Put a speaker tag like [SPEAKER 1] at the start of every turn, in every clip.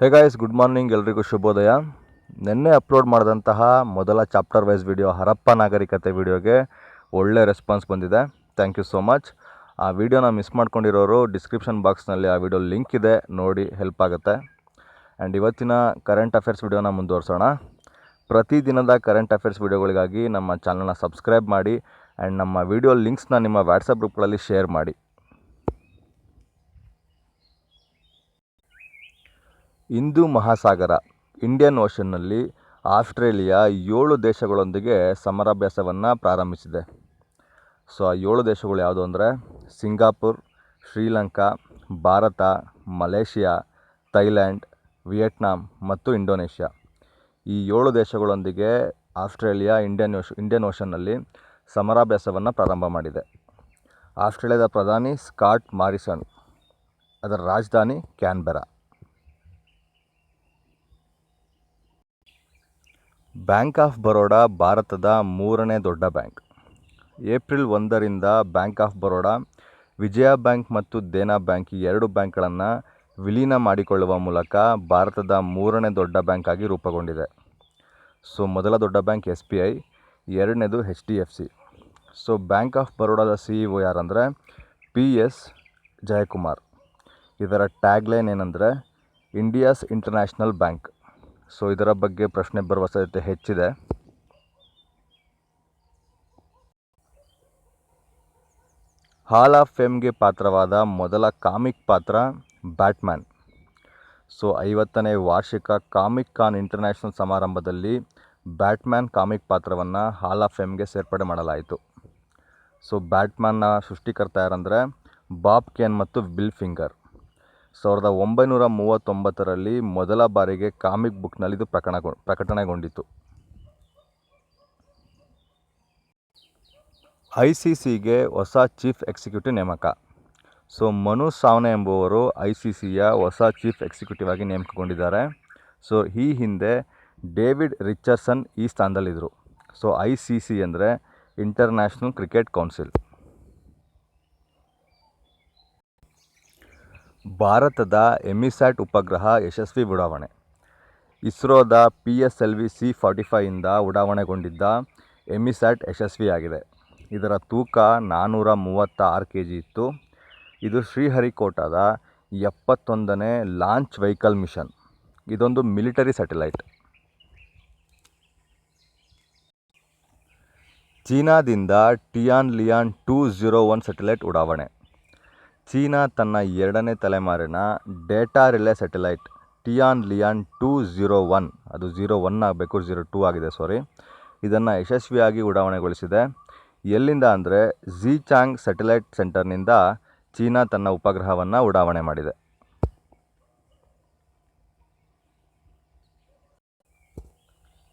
[SPEAKER 1] Hey guys good morning ಎಲ್ರಿಗೂ ಶುಭೋದಯ. ನಿನ್ನೆ ಅಪ್ಲೋಡ್ ಮಾಡಿದಂತಹ ಮೊದಲ ಚಾಪ್ಟರ್ ವೈಸ್ ವಿಡಿಯೋ ಹರಪ್ಪ ನಾಗರಿಕತೆ ವಿಡಿಯೋಗೆ ಒಳ್ಳೆ ರೆಸ್ಪಾನ್ಸ್ ಬಂದಿದೆ. ಥ್ಯಾಂಕ್ ಯು ಸೋ ಮಚ್ ಆ ವಿಡಿಯೋನ ಮಿಸ್ ಮಾಡ್ಕೊಂಡಿರೋರು ಡಿಸ್ಕ್ರಿಪ್ಷನ್ ಬಾಕ್ಸ್ನಲ್ಲಿ ಆ ವಿಡಿಯೋ ಲಿಂಕ್ ಇದೆ, ನೋಡಿ ಹೆಲ್ಪ್ ಆಗುತ್ತೆ. ಆ್ಯಂಡ್ ಇವತ್ತಿನ ಕರೆಂಟ್ ಅಫೇರ್ಸ್ ವಿಡಿಯೋನ ಮುಂದುವರ್ಸೋಣ. ಪ್ರತಿದಿನದ ಕರೆಂಟ್ ಅಫೇರ್ಸ್ ವಿಡಿಯೋಗಳಿಗಾಗಿ ನಮ್ಮ ಚಾನಲ್ನ ಸಬ್ಸ್ಕ್ರೈಬ್ ಮಾಡಿ ಆ್ಯಂಡ್ ನಮ್ಮ ವಿಡಿಯೋ ಲಿಂಕ್ಸ್ನ ನಿಮ್ಮ ವಾಟ್ಸಪ್ ಗ್ರೂಪ್ಗಳಲ್ಲಿ ಶೇರ್ ಮಾಡಿ. ಹಿಂದೂ ಮಹಾಸಾಗರ, ಇಂಡಿಯನ್ ಓಷನ್ನಲ್ಲಿ ಆಸ್ಟ್ರೇಲಿಯಾ ಏಳು ದೇಶಗಳೊಂದಿಗೆ ಸಮರಾಭ್ಯಾಸವನ್ನು ಪ್ರಾರಂಭಿಸಿದೆ. ಸೊ, ಆ ಏಳು ದೇಶಗಳು ಯಾವುದು ಅಂದರೆ Singapore, Sri Lanka, Bharat, Malaysia, Thailand, Vietnam ಮತ್ತು ಇಂಡೋನೇಷ್ಯಾ. ಈ ಏಳು ದೇಶಗಳೊಂದಿಗೆ ಆಸ್ಟ್ರೇಲಿಯಾ, ಇಂಡಿಯನ್ ಓಶ್ ಇಂಡಿಯನ್ ಓಷನ್ನಲ್ಲಿ ಸಮರಾಭ್ಯಾಸವನ್ನು ಪ್ರಾರಂಭ ಮಾಡಿದೆ. ಆಸ್ಟ್ರೇಲಿಯಾದ ಪ್ರಧಾನಿ ಸ್ಕಾಟ್ ಮಾರಿಸನ್, ಅದರ ರಾಜಧಾನಿ ಕ್ಯಾನ್ಬೆರಾ. ಬ್ಯಾಂಕ್ ಆಫ್ ಬರೋಡಾ ಭಾರತದ ಮೂರನೇ ದೊಡ್ಡ ಬ್ಯಾಂಕ್. ಏಪ್ರಿಲ್ ಒಂದರಿಂದ bank of Baroda, Vijaya bank ಮತ್ತು ದೇನಾ ಬ್ಯಾಂಕ್ ಈ ಎರಡು ಬ್ಯಾಂಕ್ಗಳನ್ನು ವಿಲೀನ ಮಾಡಿಕೊಳ್ಳುವ ಮೂಲಕ ಭಾರತದ ಮೂರನೇ ದೊಡ್ಡ ಬ್ಯಾಂಕ್ ಆಗಿ ರೂಪುಗೊಂಡಿದೆ. ಸೊ, ಮೊದಲ ದೊಡ್ಡ ಬ್ಯಾಂಕ್ ಎಸ್ ಬಿ ಐ, ಎರಡನೇದು H D F C. So, bank of ಬರೋಡಾದ ಸಿ ಇ ಒ ಯಾರಂದರೆ ಪಿ ಎಸ್ ಜಯಕುಮಾರ್. ಇದರ ಟ್ಯಾಗ್ಲೈನ್ ಏನಂದರೆ ಇಂಡಿಯಾಸ್ ಇಂಟರ್ನ್ಯಾಷನಲ್ ಬ್ಯಾಂಕ್. ಸೊ ಇದರ ಬಗ್ಗೆ ಪ್ರಶ್ನೆ ಬರುವ ಸಾಧ್ಯತೆ ಹೆಚ್ಚಿದೆ. ಹಾಲ್ ಆಫ್ ಫೇಮ್ಗೆ ಪಾತ್ರವಾದ ಮೊದಲ ಕಾಮಿಕ್ ಪಾತ್ರ ಬ್ಯಾಟ್ಮ್ಯಾನ್ ಸೊ ಐವತ್ತನೇ ವಾರ್ಷಿಕ ಕಾಮಿಕ್ ಕಾನ್ ಇಂಟರ್ನ್ಯಾಷನಲ್ ಸಮಾರಂಭದಲ್ಲಿ ಬ್ಯಾಟ್ಮ್ಯಾನ್ ಕಾಮಿಕ್ ಪಾತ್ರವನ್ನು ಹಾಲ್ ಆಫ್ ಫೇಮ್ಗೆ ಸೇರ್ಪಡೆ ಮಾಡಲಾಯಿತು. ಸೊ ಬ್ಯಾಟ್ಮ್ಯಾನ್ನ ಸೃಷ್ಟಿಕರ್ತ ಯಾರಂದರೆ, ಬಾಬ್ ಕೇನ್ ಮತ್ತು ಬಿಲ್ ಫಿಂಗರ್. ಸಾವಿರದ ಒಂಬೈನೂರ ಮೂವತ್ತೊಂಬತ್ತರಲ್ಲಿ ಮೊದಲ ಬಾರಿಗೆ ಕಾಮಿಕ್ ಬುಕ್ನಲ್ಲಿ ಇದು ಪ್ರಕಟಗೊಂಡು ಪ್ರಕಟಣೆಗೊಂಡಿತು ಐ ಸಿ ಸಿಗೆ ಹೊಸ ಚೀಫ್ ಎಕ್ಸಿಕ್ಯೂಟಿವ್ ನೇಮಕ. ಸೊ, ಮನು ಸಾವ್ನೆ ಎಂಬುವರು ಐ ಸಿ ಸಿಯ ಹೊಸ ಚೀಫ್ ಎಕ್ಸಿಕ್ಯೂಟಿವ್ ಆಗಿ ನೇಮಕಗೊಂಡಿದ್ದಾರೆ. ಸೊ, ಈ ಹಿಂದೆ ಡೇವಿಡ್ ರಿಚರ್ಸನ್ ಈ ಸ್ಥಾನದಲ್ಲಿದ್ದರು. ಸೊ, ಐ ಸಿ ಸಿ ಅಂದರೆ ಇಂಟರ್ನ್ಯಾಷನಲ್ ಕ್ರಿಕೆಟ್ ಕೌನ್ಸಿಲ್ ಭಾರತದ ಎಮಿಸ್ಯಾಟ್ ಉಪಗ್ರಹ ಯಶಸ್ವಿ ಉಡಾವಣೆ ಇಸ್ರೋದ P S L V C forty ಫೈಯಿಂದ ಉಡಾವಣೆಗೊಂಡಿದ್ದ ಎಮಿಸ್ಯಾಟ್ ಯಶಸ್ವಿಯಾಗಿದೆ. ಇದರ ತೂಕ ನಾನ್ನೂರ ಮೂವತ್ತ ಆರು ಕೆ ಜಿ ಇತ್ತು. ಇದು ಶ್ರೀಹರಿಕೋಟಾದ ಎಪ್ಪತ್ತೊಂದನೇ ಲಾಂಚ್ ವೆಹಿಕಲ್ ಮಿಷನ್. ಇದೊಂದು ಮಿಲಿಟರಿ ಸ್ಯಾಟಲೈಟ್. ಚೀನಾದಿಂದ Tianlian two zero one satellite ಉಡಾವಣೆ. ಚೀನಾ ತನ್ನ ಎರಡನೇ ತಲೆಮಾರಿನ data relay satellite Tianlian two zero one. ಅದು ಝೀರೋ ಒನ್ ಆಗಬೇಕು ಝೀರೋ ಟೂ ಆಗಿದೆ ಸಾರಿ ಇದನ್ನು ಯಶಸ್ವಿಯಾಗಿ ಉಡಾವಣೆಗೊಳಿಸಿದೆ. ಎಲ್ಲಿಂದ ಅಂದರೆ ಝೀಚಾಂಗ್ ಸ್ಯಾಟಲೈಟ್ ಸೆಂಟರ್ನಿಂದ ಚೀನಾ ತನ್ನ ಉಪಗ್ರಹವನ್ನು ಉಡಾವಣೆ ಮಾಡಿದೆ.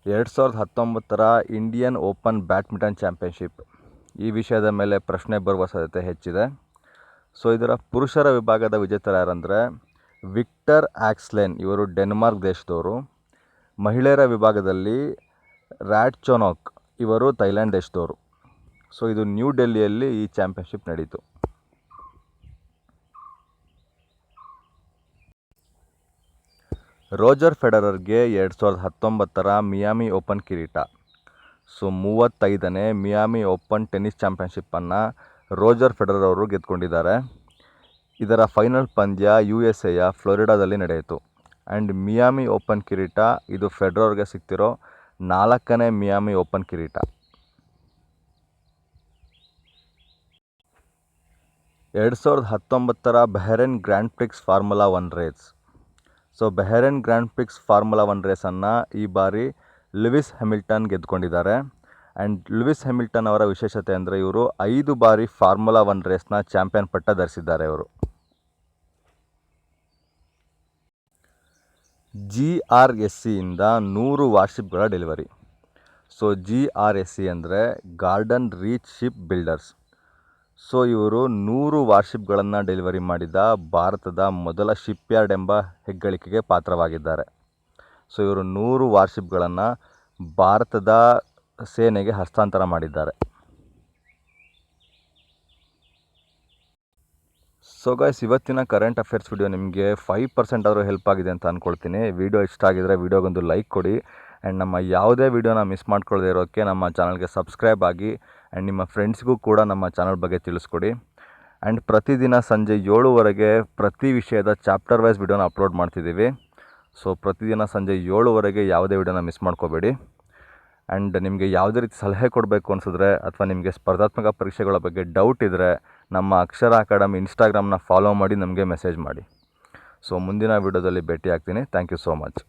[SPEAKER 1] ಎರಡು ಸಾವಿರದ ಹತ್ತೊಂಬತ್ತರ ಇಂಡಿಯನ್ ಓಪನ್ ಬ್ಯಾಡ್ಮಿಂಟನ್ ಚಾಂಪಿಯನ್ಶಿಪ್. ಈ ವಿಷಯದ ಮೇಲೆ ಪ್ರಶ್ನೆ ಬರುವ ಸಾಧ್ಯತೆ ಹೆಚ್ಚಿದೆ. ಸೊ ಇದರ ಪುರುಷರ ವಿಭಾಗದ ವಿಜೇತರು ವಿಕ್ಟರ್ ಆಕ್ಸ್ಲೆನ್, ಇವರು ಡೆನ್ಮಾರ್ಕ್ ದೇಶದವರು. ಮಹಿಳೆಯರ ವಿಭಾಗದಲ್ಲಿ ರ್ಯಾಟ್ಚೊನೋಕ್ ಇವರು ಥೈಲ್ಯಾಂಡ್ ದೇಶದವರು. ಸೊ ಇದು ನ್ಯೂ ಡೆಲ್ಲಿಯಲ್ಲಿ ಈ ಚಾಂಪಿಯನ್ಶಿಪ್ ನಡೀತು. ರೋಜರ್ ಫೆಡರರ್ಗೆ ಎರಡು ಸಾವಿರದ ಹತ್ತೊಂಬತ್ತರ ಮಿಯಾಮಿ ಓಪನ್ ಕಿರೀಟ. ಸೊ ಮೂವತ್ತೈದನೇ ಮಿಯಾಮಿ ಓಪನ್ ಟೆನ್ನಿಸ್ ಚಾಂಪಿಯನ್ಶಿಪ್ಪನ್ನು ರೋಜರ್ ಫೆಡರರ್ ಅವರು ಗೆದ್ದುಕೊಂಡಿದ್ದಾರೆ. ಇದರ ಫೈನಲ್ ಪಂದ್ಯ ಯು ಎಸ್ ಎಯ ಫ್ಲೋರಿಡಾದಲ್ಲಿ ನಡೆಯಿತು. ಆ್ಯಂಡ್ ಮಿಯಾಮಿ ಓಪನ್ ಕಿರೀಟ, ಇದು ಫೆಡರರ್ಗೆ ಸಿಗ್ತಿರೋ ನಾಲ್ಕನೇ ಮಿಯಾಮಿ ಓಪನ್ ಕಿರೀಟ. ಎರಡು ಸಾವಿರದ ಹತ್ತೊಂಬತ್ತರ Bahrain Grand Prix Formula One race. So, Bahrain Grand Prix Formula One ರೇಸನ್ನು ಈ ಬಾರಿ ಲಿವಿಸ್ ಹ್ಯಾಮಿಲ್ಟನ್ ಗೆದ್ದುಕೊಂಡಿದ್ದಾರೆ. ಆ್ಯಂಡ್ ಲೂಯಿಸ್ ಹ್ಯಾಮಿಲ್ಟನ್ ಅವರ ವಿಶೇಷತೆ ಅಂದರೆ ಇವರು ಐದು ಬಾರಿ ಫಾರ್ಮುಲಾ ಒನ್ ರೇಸ್ನ ಚಾಂಪಿಯನ್ ಪಟ್ಟ ಧರಿಸಿದ್ದಾರೆ ಇವರು. ಜಿ ಆರ್ ಎಸ್ ಸಿಯಿಂದ ನೂರು ವಾರ್ಶಿಪ್ಗಳ delivery so G R S C ಅಂದರೆ Garden Reach ship builders so ಇವರು ನೂರು ವಾರ್ಶಿಪ್ಗಳನ್ನು ಡೆಲಿವರಿ ಮಾಡಿದ ಭಾರತದ ಮೊದಲ ಶಿಪ್ಯಾರ್ಡ್ ಎಂಬ ಹೆಗ್ಗಳಿಕೆಗೆ ಪಾತ್ರವಾಗಿದ್ದಾರೆ. ಸೊ ಇವರು ನೂರು ವಾರ್ಶಿಪ್ಗಳನ್ನು ಭಾರತದ ಸೇನೆಗೆ ಹಸ್ತಾಂತರ ಮಾಡಿದ್ದಾರೆ. ಸೊ ಗೈಸ್ ಇವತ್ತಿನ ಕರೆಂಟ್ ಅಫೇರ್ಸ್ ವಿಡಿಯೋ ನಿಮಗೆ ಫೈವ್ ಪರ್ಸೆಂಟ್ ಆದರೂ ಹೆಲ್ಪ್ ಆಗಿದೆ ಅಂತ ಅಂದ್ಕೊಳ್ತೀನಿ ವಿಡಿಯೋ ಇಷ್ಟ ಆಗಿದ್ರೆ ವಿಡಿಯೋಗೊಂದು ಲೈಕ್ ಕೊಡಿ. ಆ್ಯಂಡ್ ನಮ್ಮ ಯಾವುದೇ ವಿಡಿಯೋನ ಮಿಸ್ ಮಾಡ್ಕೊಳ್ಳದೆ ಇರೋಕ್ಕೆ ನಮ್ಮ ಚಾನಲ್ಗೆ ಸಬ್ಸ್ಕ್ರೈಬ್ ಆಗಿ ಆ್ಯಂಡ್ ನಿಮ್ಮ ಫ್ರೆಂಡ್ಸ್ಗೂ ಕೂಡ ನಮ್ಮ ಚಾನಲ್ ಬಗ್ಗೆ ತಿಳಿಸ್ಕೊಡಿ. ಆ್ಯಂಡ್ ಪ್ರತಿದಿನ ಸಂಜೆ ಏಳುವರೆಗೆ ಪ್ರತಿ ವಿಷಯದ ಚಾಪ್ಟರ್ ವೈಸ್ ವಿಡಿಯೋನ ಅಪ್ಲೋಡ್ ಮಾಡ್ತಿದ್ದೀವಿ. ಸೊ ಪ್ರತಿದಿನ ಸಂಜೆ ಏಳುವರೆಗೆ ಯಾವುದೇ ವಿಡಿಯೋನ ಮಿಸ್ ಮಾಡ್ಕೋಬೇಡಿ. ಆ್ಯಂಡ್ ನಿಮಗೆ ಯಾವುದೇ ರೀತಿ ಸಲಹೆ ಕೊಡಬೇಕು ಅನಿಸಿದ್ರೆ ಅಥವಾ ನಿಮಗೆ ಸ್ಪರ್ಧಾತ್ಮಕ ಪರೀಕ್ಷೆಗಳ ಬಗ್ಗೆ ಡೌಟ್ ಇದ್ದರೆ ನಮ್ಮ ಅಕ್ಷರ ಅಕಾಡೆಮಿ ಇನ್ಸ್ಟಾಗ್ರಾಮ್ನ ಫಾಲೋ ಮಾಡಿ ನಮಗೆ ಮೆಸೇಜ್ ಮಾಡಿ. ಸೊ ಮುಂದಿನ ವಿಡಿಯೋದಲ್ಲಿ ಭೇಟಿ ಆಗ್ತೀನಿ ಥ್ಯಾಂಕ್ ಯು ಸೋ ಮಚ್